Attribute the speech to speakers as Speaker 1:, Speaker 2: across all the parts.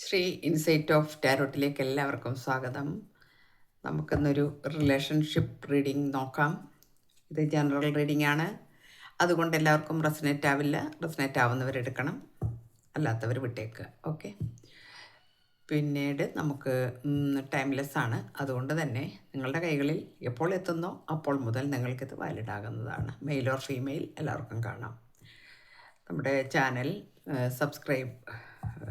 Speaker 1: Shri insight of ടാരോട്ടിലേക്ക് എല്ലാവർക്കും സ്വാഗതം. നമുക്കിന്നൊരു റിലേഷൻഷിപ്പ് റീഡിംഗ് നോക്കാം. ഇത് ജനറൽ റീഡിംഗ് ആണ്. അതുകൊണ്ട് എല്ലാവർക്കും റെസിനേറ്റ് ആവില്ല. റെസനേറ്റ് ആവുന്നവരെടുക്കണം അല്ലാത്തവർ വിട്ടേക്കുക ഓക്കെ. പിന്നീട് നമുക്ക് ടൈംലെസ് ആണ്. അതുകൊണ്ട് തന്നെ നിങ്ങളുടെ കൈകളിൽ എപ്പോൾ എത്തുന്നോ അപ്പോൾ മുതൽ നിങ്ങൾക്കിത് വാലിഡ് ആകുന്നതാണ്. മെയിൽ ഓർ ഫീമെയിൽ എല്ലാവർക്കും കാണാം. നമ്മുടെ ചാനൽ സബ്സ്ക്രൈബ്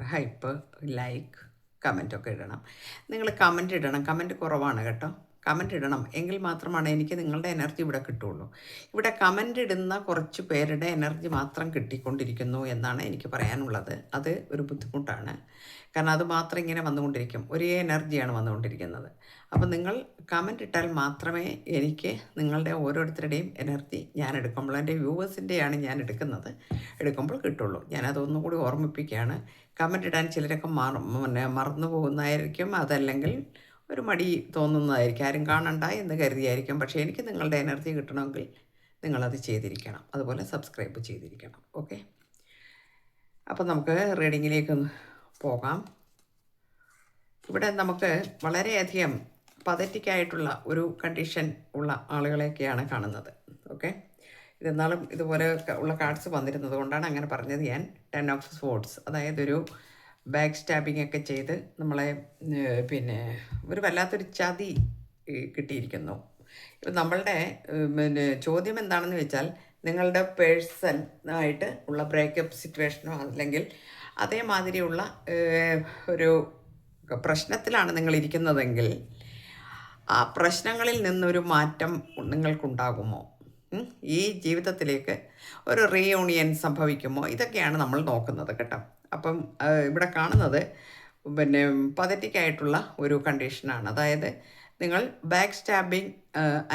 Speaker 1: ഹൈപ്പ് ലൈക്ക് കമന്റൊക്കെ ഇടണം. നിങ്ങൾ കമന്റ് ഇടണം. കമന്റ് കുറവാണ് കേട്ടോ. കമന്റ് ഇടണം. എങ്കിൽ മാത്രമാണ് എനിക്ക് നിങ്ങളുടെ എനർജി ഇവിടെ കിട്ടുള്ളൂ. ഇവിടെ കമന്റ് ഇടുന്ന കുറച്ച് പേരുടെ എനർജി മാത്രം കിട്ടിക്കൊണ്ടിരിക്കുന്നു എന്നാണ് എനിക്ക് പറയാനുള്ളത്. അത് ഒരു ബുദ്ധിമുട്ടാണ്. കാരണം അത് മാത്രം ഇങ്ങനെ വന്നുകൊണ്ടിരിക്കും. ഒരേ എനർജിയാണ് വന്നുകൊണ്ടിരിക്കുന്നത്. അപ്പോൾ നിങ്ങൾ കമന്റ് ഇട്ടാൽ മാത്രമേ എനിക്ക് നിങ്ങളുടെ ഓരോരുത്തരുടെയും എനർജി ഞാൻ എടുക്കുമ്പോൾ എന്റെ വ്യൂവേഴ്സിന്റെയാണ് ഞാൻ എടുക്കുന്നത് എടുക്കുമ്പോൾ കിട്ടുള്ളൂ. ഞാനതൊന്നും കൂടി ഓർമ്മിപ്പിക്കുകയാണ്. കമന്റ് ഇടാൻ ചിലരൊക്കെ മറ മറന്നു പോകുന്നതായിരിക്കും അതല്ലെങ്കിൽ ഒരു മടി തോന്നുന്നതായിരിക്കും. ആരും കാണണ്ട എന്ന് കരുതിയായിരിക്കും. പക്ഷേ എനിക്ക് നിങ്ങളുടെ എനർജി കിട്ടണമെങ്കിൽ നിങ്ങളത് ചെയ്തിരിക്കണം. അതുപോലെ സബ്സ്ക്രൈബ് ചെയ്തിരിക്കണം. ഓക്കെ അപ്പം നമുക്ക് റീഡിങ്ങിലേക്ക് പോകാം. ഇവിടെ നമുക്ക് വളരെയധികം പതറ്റിക്കായിട്ടുള്ള ഒരു കണ്ടീഷൻ ഉള്ള ആളുകളെയൊക്കെയാണ് കാണുന്നത്. ഓക്കെ ഇതെന്നാളും ഇതുപോലെ ഉള്ള കാർഡ്സ് വന്നിരുന്നത് കൊണ്ടാണ് അങ്ങനെ പറഞ്ഞത് ഞാൻ. ടെൻ ഓഫ് സ്പോർട്സ് അതായത് ഒരു ബാക്ക് സ്റ്റാബിംഗ് ഒക്കെ ചെയ്ത് നമ്മളെ പിന്നെ ഒരു വല്ലാത്തൊരു ചതി കിട്ടിയിരിക്കുന്നു. ഇപ്പം നമ്മളുടെ പിന്നെ ചോദ്യം എന്താണെന്ന് വെച്ചാൽ നിങ്ങളുടെ പേഴ്സൺ ആയിട്ട് ഉള്ള ബ്രേക്കപ്പ് സിറ്റുവേഷനോ അല്ലെങ്കിൽ അതേമാതിരിയുള്ള ഒരു പ്രശ്നത്തിലാണ് നിങ്ങൾ ഇരിക്കുന്നതെങ്കിൽ ആ പ്രശ്നങ്ങളിൽ നിന്നൊരു മാറ്റം നിങ്ങൾക്കുണ്ടാകുമോ? ഈ ജീവിതത്തിലേക്ക് ഒരു റീയൂണിയൻ സംഭവിക്കുമോ? ഇതൊക്കെയാണ് നമ്മൾ നോക്കുന്നത് കേട്ടോ. അപ്പം ഇവിടെ കാണുന്നത് പിന്നെ പതറ്റിക്കായിട്ടുള്ള ഒരു കണ്ടീഷനാണ്. അതായത് നിങ്ങൾ ബാക്ക് സ്റ്റാബിങ്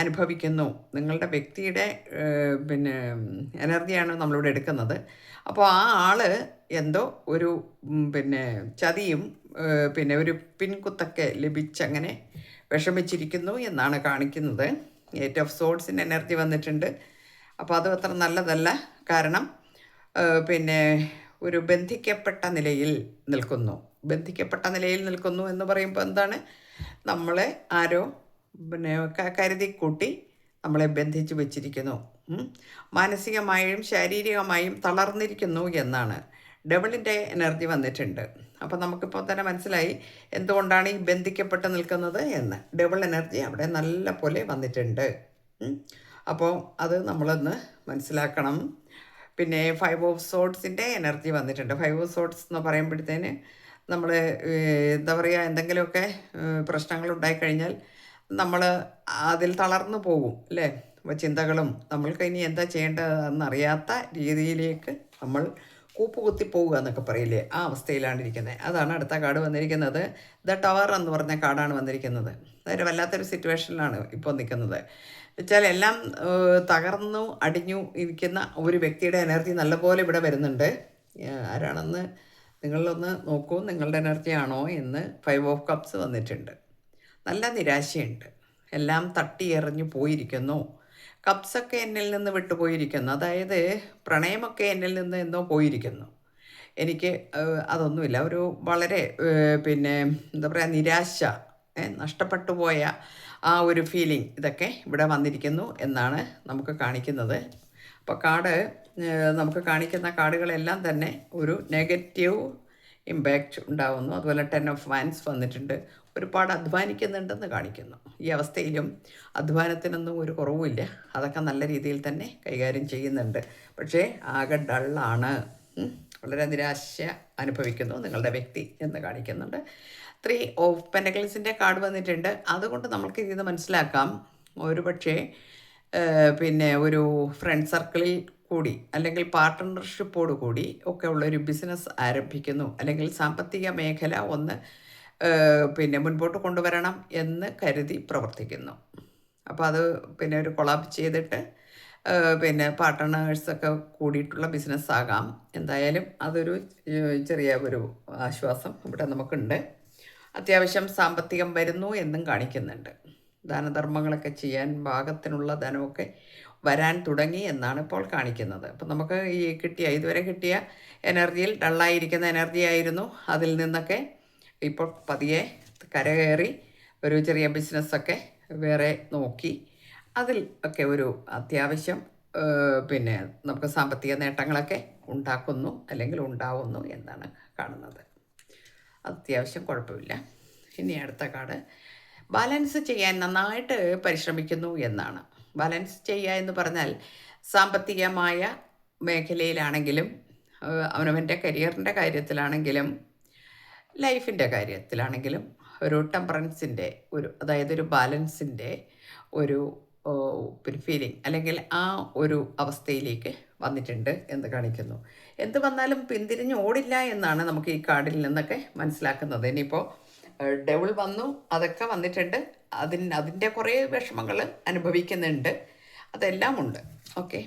Speaker 1: അനുഭവിക്കുന്നു. നിങ്ങളുടെ വ്യക്തിയുടെ പിന്നെ എനർജിയാണ് നമ്മളിവിടെ എടുക്കുന്നത്. അപ്പോൾ ആ ആൾ എന്തോ ഒരു പിന്നെ ചതിയും പിന്നെ ഒരു പിൻകുത്തൊക്കെ ലഭിച്ചങ്ങനെ വിഷമിച്ചിരിക്കുന്നു എന്നാണ് കാണിക്കുന്നത്. എയ്റ്റ് ഓഫ് സോഡ്സിന്റെ എനർജി വന്നിട്ടുണ്ട്. അപ്പോൾ അത് അത്ര നല്ലതല്ല. കാരണം പിന്നെ ഒരു ബന്ധിക്കപ്പെട്ട നിലയിൽ നിൽക്കുന്നു. ബന്ധിക്കപ്പെട്ട നിലയിൽ നിൽക്കുന്നു എന്ന് പറയുമ്പോൾ എന്താണ്? നമ്മളെ ആരോ പിന്നെ കരുതി കൂട്ടി നമ്മളെ ബന്ധിച്ചു വെച്ചിരിക്കുന്നു. മാനസികമായും ശാരീരികമായും തളർന്നിരിക്കുന്നു എന്നാണ്. ഡബിളിന്റെ എനർജി വന്നിട്ടുണ്ട്. അപ്പോൾ നമുക്കിപ്പോൾ തന്നെ മനസ്സിലായി എന്തുകൊണ്ടാണ് ഈ ബന്ധിക്കപ്പെട്ട് നിൽക്കുന്നത് എന്ന്. ഡബിൾ എനർജി അവിടെ നല്ല പോലെ വന്നിട്ടുണ്ട് അപ്പോൾ അത് നമ്മളൊന്ന് മനസ്സിലാക്കണം. പിന്നെ ഫൈവ് ഓഫ് സോട്ട്സിന്റെ എനർജി വന്നിട്ടുണ്ട്. ഫൈവ് ഓഫ് സോട്ട്സ് എന്ന് പറയുമ്പോഴത്തേന് നമ്മൾ എന്താ പറയുക എന്തെങ്കിലുമൊക്കെ പ്രശ്നങ്ങൾ ഉണ്ടായിക്കഴിഞ്ഞാൽ നമ്മൾ അതിൽ തളർന്നു പോകും അല്ലേ? ചിന്തകളും നമ്മൾക്ക് ഇനി എന്താ ചെയ്യേണ്ടതെന്നറിയാത്ത രീതിയിലേക്ക് നമ്മൾ കൂപ്പുകുത്തി പോവുക എന്നൊക്കെ പറയില്ലേ? ആ അവസ്ഥയിലാണ് ഇരിക്കുന്നത് അതാണ് അടുത്ത കാർഡ് വന്നിരിക്കുന്നത്. ദ ടവർ എന്ന് പറഞ്ഞ കാർഡാണ് വന്നിരിക്കുന്നത്. അതൊരു വല്ലാത്തൊരു സിറ്റുവേഷനിലാണ് ഇപ്പോൾ നിൽക്കുന്നത്. വെച്ചാൽ എല്ലാം തകർന്നു അടിഞ്ഞു ഇരിക്കുന്ന ഒരു വ്യക്തിയുടെ എനർജി നല്ലപോലെ ഇവിടെ വരുന്നുണ്ട്. ആരാണെന്ന് നിങ്ങളൊന്ന് നോക്കൂ. നിങ്ങളുടെ എനർജി ആണോ എന്ന് ഫൈവ് ഓഫ് കപ്സ് വന്നിട്ടുണ്ട്. നല്ല നിരാശയുണ്ട്. എല്ലാം തട്ടി എറിഞ്ഞു പോയിരിക്കുന്നു. കപ്സൊക്കെ എന്നിൽ നിന്ന് വിട്ടുപോയിരിക്കുന്നു. അതായത് പ്രണയമൊക്കെ എന്നിൽ നിന്ന് എന്തോ പോയിരിക്കുന്നു. എനിക്ക് അതൊന്നുമില്ല. ഒരു വളരെ പിന്നെ എന്താ പറയുക നിരാശ നഷ്ടപ്പെട്ടു പോയ ആ ഒരു ഫീലിംഗ് ഇതൊക്കെ ഇവിടെ വന്നിരിക്കുന്നു എന്നാണ് നമുക്ക് കാണിക്കുന്നത്. അപ്പോൾ ഏഹ്, നമുക്ക് കാണിക്കുന്ന കാർഡുകളെല്ലാം തന്നെ ഒരു നെഗറ്റീവ് ഇമ്പാക്റ്റ് ഉണ്ടാകുന്നു അതുപോലെ ടെൻ ഓഫ് വാൻസ് വന്നിട്ടുണ്ട്. ഒരുപാട് അധ്വാനിക്കുന്നുണ്ടെന്ന് കാണിക്കുന്നു. ഈ അവസ്ഥയിലും അധ്വാനത്തിനൊന്നും ഒരു കുറവുമില്ല. അതൊക്കെ നല്ല രീതിയിൽ തന്നെ കൈകാര്യം ചെയ്യുന്നുണ്ട്. പക്ഷേ ആകെ ഡള്ളാണ് വളരെ നിരാശ അനുഭവിക്കുന്നു നിങ്ങളുടെ വ്യക്തി എന്ന് കാണിക്കുന്നുണ്ട്. ത്രീ ഓഫ് പെൻഡക്കിൾസിന്റെ കാർഡ് വന്നിട്ടുണ്ട്. അതുകൊണ്ട് നമുക്ക് നിന്ന് മനസ്സിലാക്കാം. ഒരു പക്ഷേ പിന്നെ ഒരു ഫ്രണ്ട് സർക്കിളിൽ കൂടി അല്ലെങ്കിൽ പാർട്ട്ണർഷിപ്പോട് കൂടി ഒക്കെ ഉള്ള ഒരു ബിസിനസ് ആരംഭിക്കുന്നു. അല്ലെങ്കിൽ സാമ്പത്തിക മേഖല ഒന്ന് പിന്നെ മുൻപോട്ട് കൊണ്ടുവരണം എന്ന് കരുതി പ്രവർത്തിക്കുന്നു. അപ്പോൾ അത് പിന്നെ ഒരു കൊളാബ് ചെയ്തിട്ട് പിന്നെ പാർട്ട്ണേഴ്സൊക്കെ കൂടിയിട്ടുള്ള ബിസിനസ് ആകാം. എന്തായാലും അതൊരു ചെറിയ ഒരു ആശ്വാസം ഇവിടെ നമുക്കുണ്ട്. അത്യാവശ്യം സാമ്പത്തികം വരുന്നു എന്നും കാണിക്കുന്നുണ്ട്. ദാനധർമ്മങ്ങളൊക്കെ ചെയ്യാൻ ഭാഗത്തിനുള്ള ധനമൊക്കെ വരാൻ തുടങ്ങി എന്നാണ് ഇപ്പോൾ കാണിക്കുന്നത്. അപ്പം നമുക്ക് ഈ കിട്ടിയ ഇതുവരെ കിട്ടിയ എനർജിയിൽ ഡള്ളായിരിക്കുന്ന എനർജി ആയിരുന്നു അതിൽ നിന്നൊക്കെ ഇപ്പോൾ പതിയെ കരകയറി ഒരു ചെറിയ ബിസിനസ്സൊക്കെ വേറെ നോക്കി. അതിൽ ഒക്കെ ഒരു അത്യാവശ്യം പിന്നെ നമുക്ക് സാമ്പത്തിക നേട്ടങ്ങളൊക്കെ ഉണ്ടാക്കുന്നു അല്ലെങ്കിൽ ഉണ്ടാവുന്നു എന്നാണ് കാണുന്നത്. അത്യാവശ്യം കുഴപ്പമില്ല. ഇനി അടുത്ത കാർഡ്. ബാലൻസ് ചെയ്യാൻ നന്നായിട്ട് പരിശ്രമിക്കുന്നു എന്നാണ്. ബാലൻസ് ചെയ്യുക എന്ന് പറഞ്ഞാൽ സാമ്പത്തികമായ മേഖലയിലാണെങ്കിലും അവനവന്റെ കരിയറിന്റെ കാര്യത്തിലാണെങ്കിലും ലൈഫിന്റെ കാര്യത്തിലാണെങ്കിലും ഒരു ടെമ്പറൻസിന്റെ ഒരു അതായത് ഒരു ബാലൻസിന്റെ ഒരു പിന്നെ ഫീലിംഗ് അല്ലെങ്കിൽ ആ ഒരു അവസ്ഥയിലേക്ക് വന്നിട്ടുണ്ട് എന്ന് കാണിക്കുന്നു. എന്ത് വന്നാലും പിന്തിരിഞ്ഞ് ഓടില്ല എന്നാണ് നമുക്ക് ഈ കാർഡിൽ നിന്നൊക്കെ മനസ്സിലാക്കുന്നത്. ഇനിയിപ്പോൾ ഡെവിൾ വന്നു അതൊക്കെ വന്നിട്ടുണ്ട്. അതിന് അതിന്റെ കുറേ വിഷമങ്ങൾ അനുഭവിക്കുന്നുണ്ട്. അതെല്ലാം ഉണ്ട്. ഓക്കെ.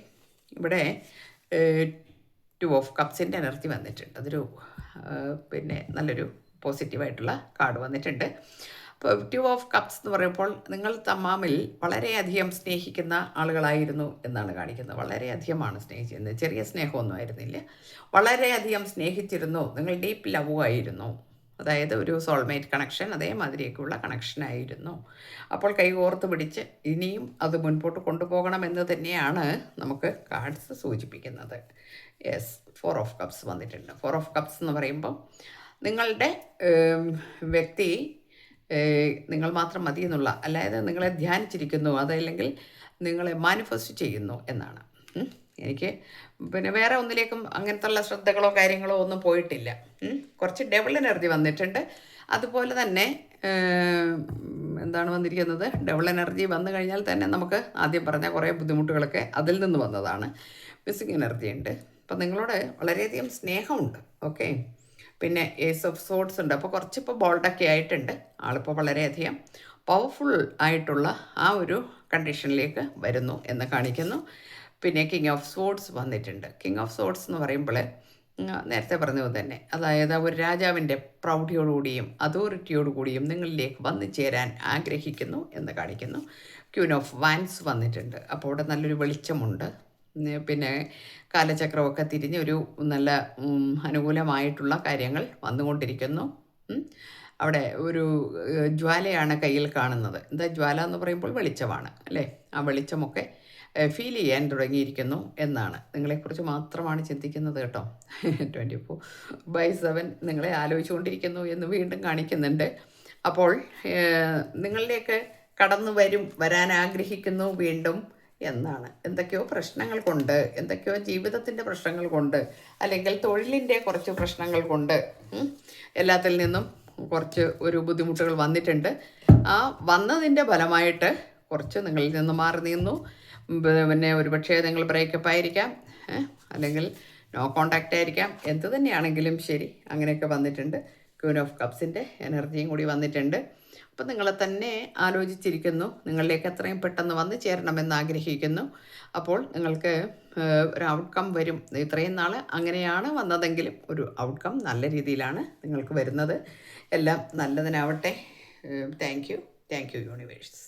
Speaker 1: ഇവിടെ ടു ഓഫ് കപ്സിന്റെ എനർജി വന്നിട്ടുണ്ട്. അതൊരു പിന്നെ നല്ലൊരു പോസിറ്റീവായിട്ടുള്ള കാർഡ് വന്നിട്ടുണ്ട്. അപ്പോൾ ടു ഓഫ് കപ്സ് എന്ന് പറയുമ്പോൾ നിങ്ങൾ തമ്മാമിൽ വളരെയധികം സ്നേഹിക്കുന്ന ആളുകളായിരുന്നു എന്നാണ് കാണിക്കുന്നത്. വളരെയധികമാണ് സ്നേഹിച്ചിരുന്നത്. ചെറിയ സ്നേഹമൊന്നും ആയിരുന്നില്ല. വളരെയധികം സ്നേഹിച്ചിരുന്നു. നിങ്ങൾ ഡീപ്പ് ലവ് ആയിരുന്നു. അതായത് ഒരു സോൾമേറ്റ് കണക്ഷൻ അതേമാതിരിയൊക്കെയുള്ള കണക്ഷനായിരുന്നു അപ്പോൾ കൈകോർത്ത് പിടിച്ച് ഇനിയും അത് മുൻപോട്ട് കൊണ്ടുപോകണമെന്ന് തന്നെയാണ് നമുക്ക് കാർഡ്സ് സൂചിപ്പിക്കുന്നത്. യെസ് ഫോർ ഓഫ് കപ്സ് വന്നിട്ടുണ്ട്. ഫോർ ഓഫ് കപ്സ് എന്ന് പറയുമ്പം നിങ്ങളുടെ വ്യക്തി നിങ്ങൾ മാത്രം മതി എന്നുള്ള അതായത് നിങ്ങളെ ധ്യാനിച്ചിരിക്കുന്നു അതല്ലെങ്കിൽ നിങ്ങളെ മാനിഫെസ്റ്റ് ചെയ്യുന്നു എന്നാണ്. എനിക്ക് പിന്നെ വേറെ ഒന്നിലേക്കും അങ്ങനത്തുള്ള ശ്രദ്ധകളോ കാര്യങ്ങളോ ഒന്നും പോയിട്ടില്ല. കുറച്ച് ഡബിൾ എനർജി വന്നിട്ടുണ്ട്. അതുപോലെ തന്നെ എന്താണ് വന്നിരിക്കുന്നത്? ഡബിൾ എനർജി വന്നു കഴിഞ്ഞാൽ തന്നെ നമുക്ക് ആദ്യം പറഞ്ഞ കുറേ ബുദ്ധിമുട്ടുകളൊക്കെ അതിൽ നിന്ന് വന്നതാണ്. മിസ്സിങ് എനർജി ഉണ്ട്. അപ്പം നിങ്ങളോട് വളരെയധികം സ്നേഹമുണ്ട്. ഓക്കെ പിന്നെ ഏസ് ഓഫ് സോഡ്സ് ഉണ്ട്. അപ്പോൾ കുറച്ചിപ്പോൾ ബോൾഡൊക്കെ ആയിട്ടുണ്ട്. ആളിപ്പോൾ വളരെയധികം പവർഫുൾ ആയിട്ടുള്ള ആ ഒരു കണ്ടീഷനിലേക്ക് വരുന്നു എന്ന് കാണിക്കുന്നു. പിന്നെ കിങ് ഓഫ് സോഡ്സ് വന്നിട്ടുണ്ട്. കിങ് ഓഫ് സോഡ്സ് എന്ന് പറയുമ്പോൾ നേരത്തെ പറഞ്ഞത് തന്നെ. അതായത് ഒരു രാജാവിന്റെ പ്രൗഢിയോടുകൂടിയും അതോറിറ്റിയോടുകൂടിയും നിങ്ങളിലേക്ക് വന്നു ചേരാൻ ആഗ്രഹിക്കുന്നു എന്ന് കാണിക്കുന്നു. ക്യൂൻ ഓഫ് വാൻസ് വന്നിട്ടുണ്ട്. അപ്പോൾ അവിടെ നല്ലൊരു വെളിച്ചമുണ്ട്. പിന്നെ കാലചക്രമൊക്കെ തിരിഞ്ഞ് ഒരു നല്ല അനുകൂലമായിട്ടുള്ള കാര്യങ്ങൾ വന്നുകൊണ്ടിരിക്കുന്നു. അവിടെ ഒരു ജ്വാലയാണ് കയ്യിൽ കാണുന്നത്. എന്താ ജ്വാല എന്ന് പറയുമ്പോൾ വെളിച്ചമാണ് അല്ലേ? ആ വെളിച്ചമൊക്കെ ഫീൽ ചെയ്യാൻ തുടങ്ങിയിരിക്കുന്നു എന്നാണ്. നിങ്ങളെക്കുറിച്ച് മാത്രമാണ് ചിന്തിക്കുന്നത് കേട്ടോ. ട്വന്റി ഫോർ ബൈ സെവൻ നിങ്ങളെ ആലോചിച്ചുകൊണ്ടിരിക്കുന്നു എന്ന് വീണ്ടും കാണിക്കുന്നുണ്ട്. അപ്പോൾ നിങ്ങളിലേക്ക് കടന്നു വരും വരാൻ ആഗ്രഹിക്കുന്നു വീണ്ടും എന്നാണ്. എന്തൊക്കെയോ പ്രശ്നങ്ങൾ കൊണ്ട് എന്തൊക്കെയോ ജീവിതത്തിന്റെ പ്രശ്നങ്ങൾ കൊണ്ട് അല്ലെങ്കിൽ തൊഴിലിന്റെ കുറച്ച് പ്രശ്നങ്ങൾ കൊണ്ട് എല്ലാത്തിൽ നിന്നും കുറച്ച് ഒരു ബുദ്ധിമുട്ടുകൾ വന്നിട്ടുണ്ട്. ആ വന്നതിന്റെ ഫലമായിട്ട് കുറച്ച് നിങ്ങളിൽ നിന്ന് മാറി നിന്നു. പിന്നെ ഒരുപക്ഷേ നിങ്ങൾ ബ്രേക്കപ്പ് ആയിരിക്കാം അല്ലെങ്കിൽ നോ കോണ്ടാക്റ്റ് ആയിരിക്കാം എന്ത് തന്നെയാണെങ്കിലും ശരി അങ്ങനെയൊക്കെ വന്നിട്ടുണ്ട്. ക്യൂൻ ഓഫ് കപ്സിന്റെ എനർജിയും കൂടി വന്നിട്ടുണ്ട്. അപ്പം നിങ്ങളെ തന്നെ ആലോചിച്ചിരിക്കുന്നു നിങ്ങളിലേക്ക് എത്രയും പെട്ടെന്ന് വന്ന് ചേരണമെന്ന് ആഗ്രഹിക്കുന്നു. അപ്പോൾ നിങ്ങൾക്ക് ഒരു ഔട്ട്കം വരും. ഇത്രയും നാൾ അങ്ങനെയാണ് വന്നതെങ്കിലും ഒരു ഔട്ട്കം നല്ല രീതിയിലാണ് നിങ്ങൾക്ക് വരുന്നത്. എല്ലാം നല്ലതിനാവട്ടെ. Thank you thank you universe